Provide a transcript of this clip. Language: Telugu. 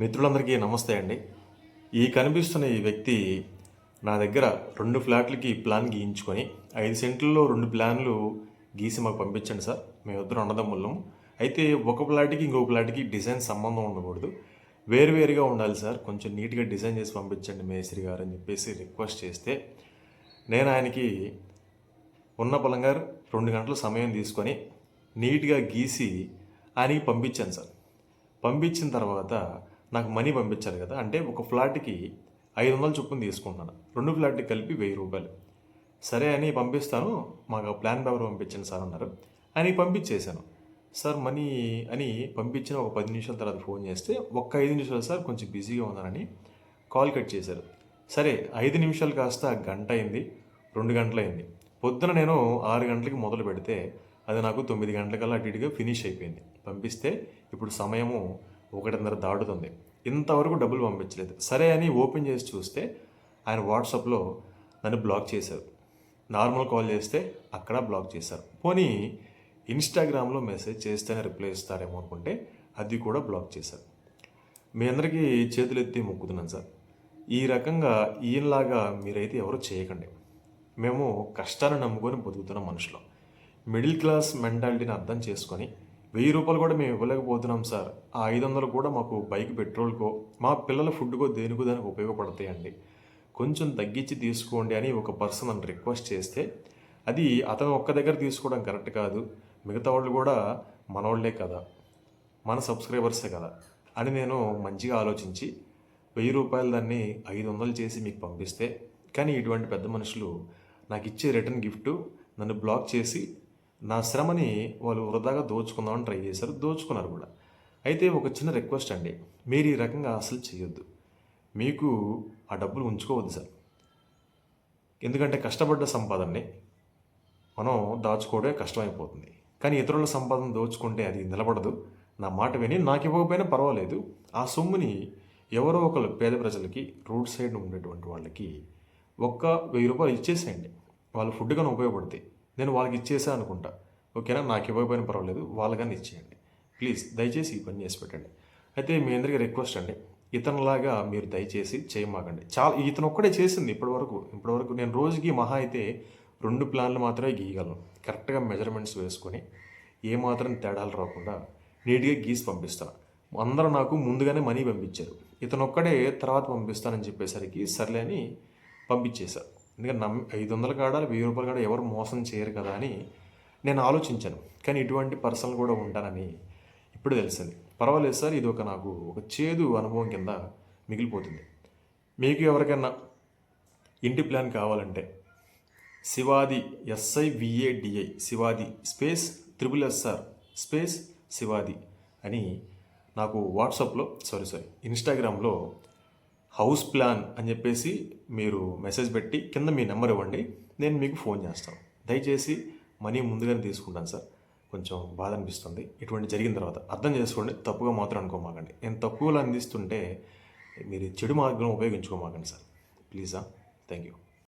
మిత్రులందరికీ నమస్తే అండి. ఈ కనిపిస్తున్న ఈ వ్యక్తి నా దగ్గర రెండు ఫ్లాట్లకి ప్లాన్ గీయించుకొని ఐదు సెంట్లలో రెండు ప్లాన్లు గీసి మాకు పంపించండి సార్. మేమిద్దరం అన్నదమ్ముళ్ళం అయితే ఒక ప్లాట్కి ఇంకొక ప్లాట్కి డిజైన్ సంబంధం ఉండకూడదు. వేరువేరుగా ఉండాలి సార్. కొంచెం నీట్గా డిజైన్ చేసి పంపించండి మేస్త్రి గారు అని చెప్పేసి రిక్వెస్ట్ చేస్తే నేను ఆయనకి ఉన్న పొలంగా రెండు గంటల సమయం తీసుకొని నీట్గా గీసి ఆయనకి పంపించాను సార్. పంపించిన తర్వాత నాకు మనీ పంపించాలి కదా అంటే ఒక ఫ్లాట్కి ఐదు వందల చొప్పున తీసుకుంటున్నాను. రెండు ఫ్లాట్కి కలిపి వెయ్యి రూపాయలు. సరే అని పంపిస్తాను మాకు ప్లాన్ పేపర్ పంపించండి సార్ అన్నారు. ఆయనకి పంపించేశాను. సార్ మనీ అని పంపించిన ఒక పది నిమిషాల తర్వాత ఫోన్ చేస్తే ఒక్క ఐదు నిమిషాలు సార్ కొంచెం బిజీగా ఉన్నారని కాల్ కట్ చేశారు. సరే ఐదు నిమిషాలు కాస్త గంట అయింది రెండు గంటలైంది అయింది. పొద్దున నేను ఆరు గంటలకి మొదలు పెడితే అది నాకు తొమ్మిది గంటలకల్లా అటు ఇటుగా ఫినిష్ అయిపోయింది. పంపిస్తే ఇప్పుడు సమయము ఒకటిన్నర దాటుతుంది. ఇంతవరకు డబ్బులు పంపించలేదు. సరే అని ఓపెన్ చేసి చూస్తే ఆయన వాట్సాప్లో నన్ను బ్లాక్ చేశారు. నార్మల్ కాల్ చేస్తే అక్కడ బ్లాక్ చేశారు. పోనీ ఇన్స్టాగ్రామ్లో మెసేజ్ చేస్తేనే రిప్లై ఇస్తారేమో అనుకుంటే అది కూడా బ్లాక్ చేశారు. మీ అందరికీ చేతులు ఎత్తి మొక్కుతున్నాను సార్. ఈ రకంగా ఈయనలాగా మీరైతే ఎవరు చేయకండి. మేము కష్టాన్ని నమ్ముకొని బతుకుతున్న మనుషులు. మిడిల్ క్లాస్ మెంటాలిటీని అర్థం చేసుకొని వెయ్యి రూపాయలు కూడా మేము ఇవ్వలేకపోతున్నాం సార్. ఆ ఐదు వందలు కూడా మాకు బైక్ పెట్రోల్కో మా పిల్లల ఫుడ్కో దేనికో దానికి ఉపయోగపడతాయండి. కొంచెం తగ్గించి తీసుకోండి అని ఒక పర్సన్ నన్ను రిక్వెస్ట్ చేస్తే అది అతను ఒక్క దగ్గర తీసుకోవడం కరెక్ట్ కాదు మిగతా వాళ్ళు కూడా మనవాళ్ళే కదా మన సబ్స్క్రైబర్సే కదా అని నేను మంచిగా ఆలోచించి వెయ్యి రూపాయలు దాన్ని ఐదు వందలు చేసి మీకు పంపిస్తే కానీ ఇటువంటి పెద్ద మనుషులు నాకు ఇచ్చే రిటర్న్ గిఫ్ట్ నన్ను బ్లాక్ చేసి నా శ్రమని వాళ్ళు వృధాగా దోచుకుందామని ట్రై చేశారు దోచుకున్నారు కూడా. అయితే ఒక చిన్న రిక్వెస్ట్ అండి. మీరు ఈ రకంగా అసలు చేయొద్దు మీకు ఆ డబ్బులు ఉంచుకోవద్దు సార్. ఎందుకంటే కష్టపడ్డ సంపాదనని మనం దాచుకోవడమే కష్టమైపోతుంది. కానీ ఇతరుల సంపాదన దోచుకుంటే అది నిలబడదు. నా మాట విని నాకు ఇవ్వకపోయినా పర్వాలేదు. ఆ సొమ్ముని ఎవరో ఒకరు పేద ప్రజలకి రోడ్ సైడ్ ఉండేటువంటి వాళ్ళకి ఒక్క వెయ్యి రూపాయలు ఇచ్చేసేయండి. వాళ్ళ ఫుడ్గానే ఉపయోగపడితే ఉపయోగపడతాయి. నేను వాళ్ళకి ఇచ్చేసా అనుకుంటా. ఓకేనా? నాకు ఇవ్వకపోయినా పర్వాలేదు. వాళ్ళకని ఇచ్చేయండి. ప్లీజ్ దయచేసి ఈ పని చేసి పెట్టండి. అయితే మీ అందరికీ రిక్వెస్ట్ అండి. ఇతనిలాగా మీరు దయచేసి చేయమాకండి. చాలా ఇతను ఒక్కడే చేసింది ఇప్పటివరకు. ఇప్పటివరకు నేను రోజుకి మహా అయితే రెండు ప్లాన్లు మాత్రమే గీయగలను. కరెక్ట్గా మెజర్మెంట్స్ వేసుకొని ఏమాత్రం తేడాలు రాకుండా నీట్గా గీసి పంపిస్తాను అందరూ నాకు ముందుగానే మనీ పంపించారు. ఇతను ఒక్కడే తర్వాత పంపిస్తానని చెప్పేసరికి సర్లే అని పంపించేశారు ఎందుకంటే నమ్మి ఐదు వందల కాడాలి వెయ్యి రూపాయలు కాడ ఎవరు మోసం చేయరు కదా అని నేను ఆలోచించాను. కానీ ఇటువంటి పర్సన్ కూడా ఉంటానని ఇప్పుడు తెలిసింది. పర్వాలేదు సార్ ఇది ఒక నాకు ఒక చేదు అనుభవం కింద మిగిలిపోతుంది. మీకు ఎవరికైనా ఇంటి ప్లాన్ కావాలంటే Shivadi S I V A D I Shivadi space triple SR space Shivadi అని నాకు వాట్సాప్లో సారీ సారీ ఇన్స్టాగ్రామ్లో హౌస్ ప్లాన్ అని చెప్పేసి మీరు మెసేజ్ పెట్టి కింద మీ నెంబర్ ఇవ్వండి నేను మీకు ఫోన్ చేస్తాను. దయచేసి మనీ ముందుగానే తీసుకుంటాను సార్. కొంచెం బాధ అనిపిస్తుంది. ఇటువంటి జరిగిన తర్వాత అర్థం చేసుకోండి తప్పుగా మాత్రం అనుకోమాకండి. నేను తక్కువలో అందిస్తుంటే మీరు చెడు మార్గం ఉపయోగించుకోమాకండి సార్. ప్లీజా థ్యాంక్ యూ.